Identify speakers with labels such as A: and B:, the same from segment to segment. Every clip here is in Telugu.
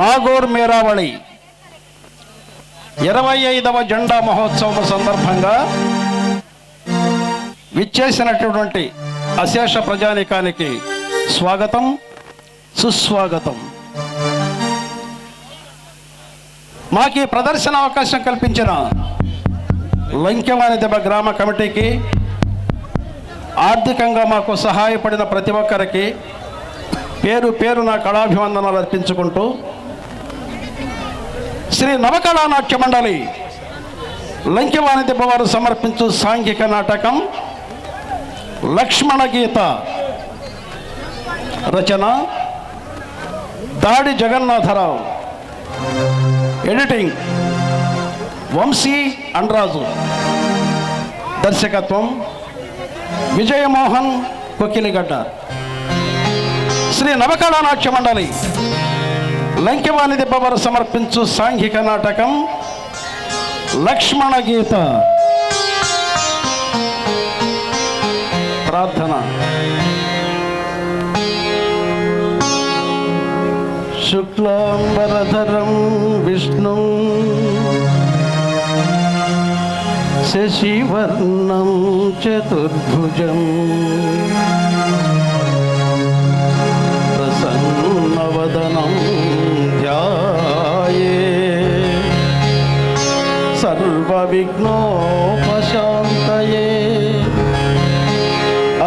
A: నాగోర్ మేరావళి. ఇరవై ఐదవ జెండా మహోత్సవం సందర్భంగా విచ్చేసినటువంటి అశేష ప్రజానికానికి స్వాగతం సుస్వాగతం. మాకు ఈ ప్రదర్శన అవకాశం కల్పించిన లంకెవాణి దెబ్బ గ్రామ కమిటీకి ఆర్థికంగా మాకు సహాయపడిన ప్రతి ఒక్కరికి పేరు పేరు నా కళాభివందనాలు అర్పించుకుంటూ శ్రీ నవకళా నాట్య మండలి లంకెవాణి దెబ్బ వారు సమర్పించు సాంఘిక నాటకం లక్ష్మణ గీత రచన దాడి జగన్నాథరావు. ఎడిటింగ్ వంశీ అండ్రాజు దర్శకత్వం విజయమోహన్ కొక్కిలిగడ్డ. శ్రీ నవకళా నాట్య మండలి లంకెవాణి దిబ్బవారు సమర్పించు సాంఘిక నాటకం లక్ష్మణ గీత. ప్రార్థన. శుక్లాంబరధరం విష్ణు శశివర్ణం చతుర్భుజం. सर्वविघ्नोपशान्तये।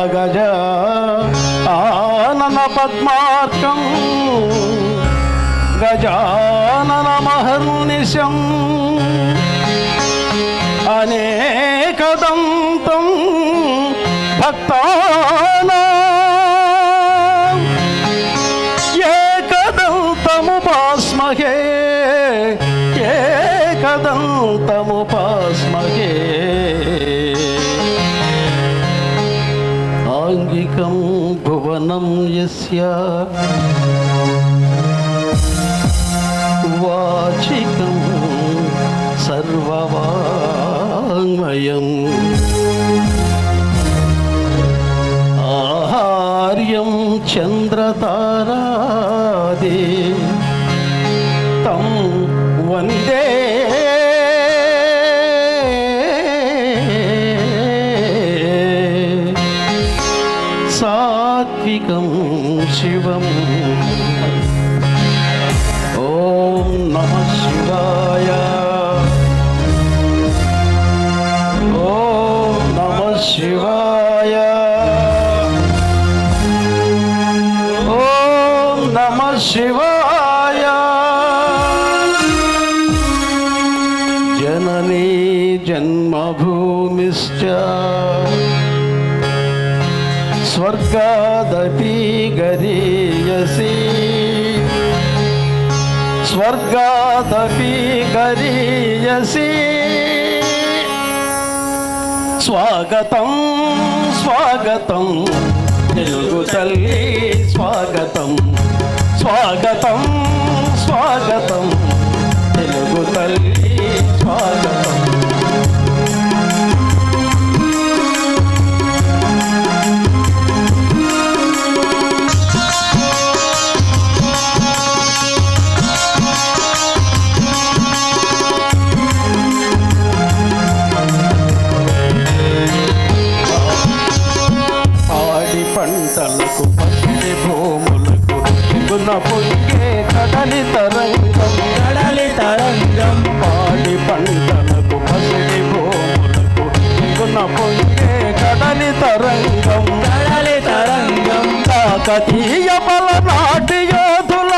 A: अगज आननपद्मार्कं गजाननमहर्निशम्। अनेकदन्तं भक्ताना। एकदन्तमुपास्महे భక్తానా ఏకదంతముపాస్మహే ఆంగికం భువనం యస్య. వాచికం సర్వవాంగ్మయం. ఆహార్యం చంద్రతారాదే. తం వందే సాత్వికం శివం. ఓం నమ శివాయ. ఓం నమ శివాయ. ఓం నమ శివాయ. జననీ జన్మభూమిశ్చ. స్వర్గాదపి గరీయసి. స్వర్గాదపి గరీయసి. స్వాగతం స్వాగతం. తెలుగు తల్లి స్వాగతం. స్వాగతం ఎగున పొంగే కడలి తరంగం.
B: కడలి తరంగం.
A: పాడి పంటలకు పసిడి భూములకు ఎగున పొంగే కడలి తరంగం.
B: కడలి తరంగం.
A: కాకతీయ బలనాటి యోధుల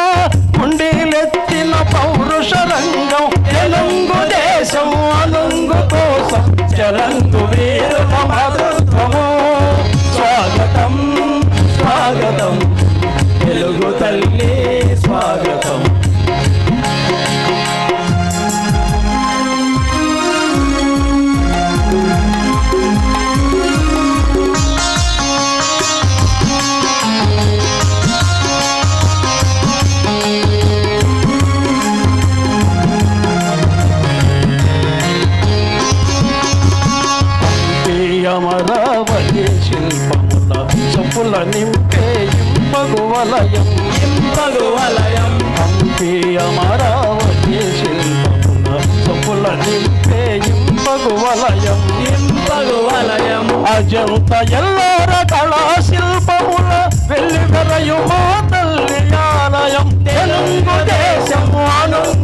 A: కుండీలెత్తిన పౌరుష రంగం తెలుగు దేశం అనుంగు కోసం చలంగు ఇంపుల నింపే ఇంపగువలయం ఇంపగువలయం హంపి అమరావతి శిల్పమున సొప్పుల నింపే
B: ఇంపగువలయం ఇంపగువలయం
A: అజంత వెళ్ళి తల్లి ఆలయం. తెలుగుదేశం ఆనంద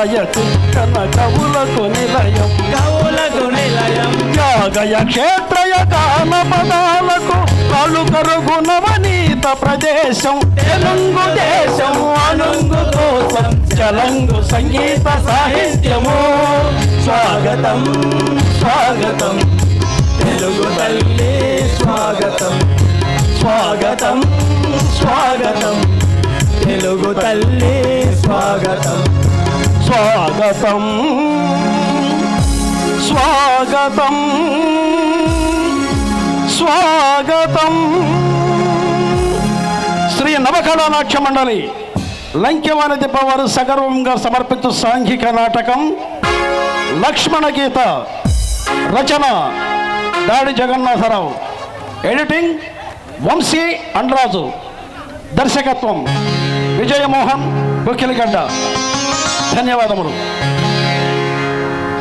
A: అనయ తిక్కన కవులకు నిలయం.
B: కవులకు నిలయం.
A: యాగయ క్షేత్రయ గాన పదాలకు కాళ్ళు కరుగు నవనీత ప్రదేశం. తెలుగు దేశం అనుంగు కోసం చలంగు సంగీత సాహిత్యము. స్వాగతం స్వాగతం. తెలుగు తల్లి స్వాగతం. స్వాగతం స్వాగతం.
B: తెలుగు తల్లి స్వాగతం.
A: స్వాగతం. స్వాగతం. స్వాగతం. శ్రీ నవకళా నాట్య మండలి లంకెవానది పవర్ సగర్వంగా సమర్పితు సాంఘిక నాటకం లక్ష్మణ గీత రచన దాడి జగన్నాథరావు. ఎడిటింగ్ వంశీ అండ్రాజు. దర్శకత్వం విజయమోహన్ బొక్కిలిగడ్డ. ధన్యవాదములు.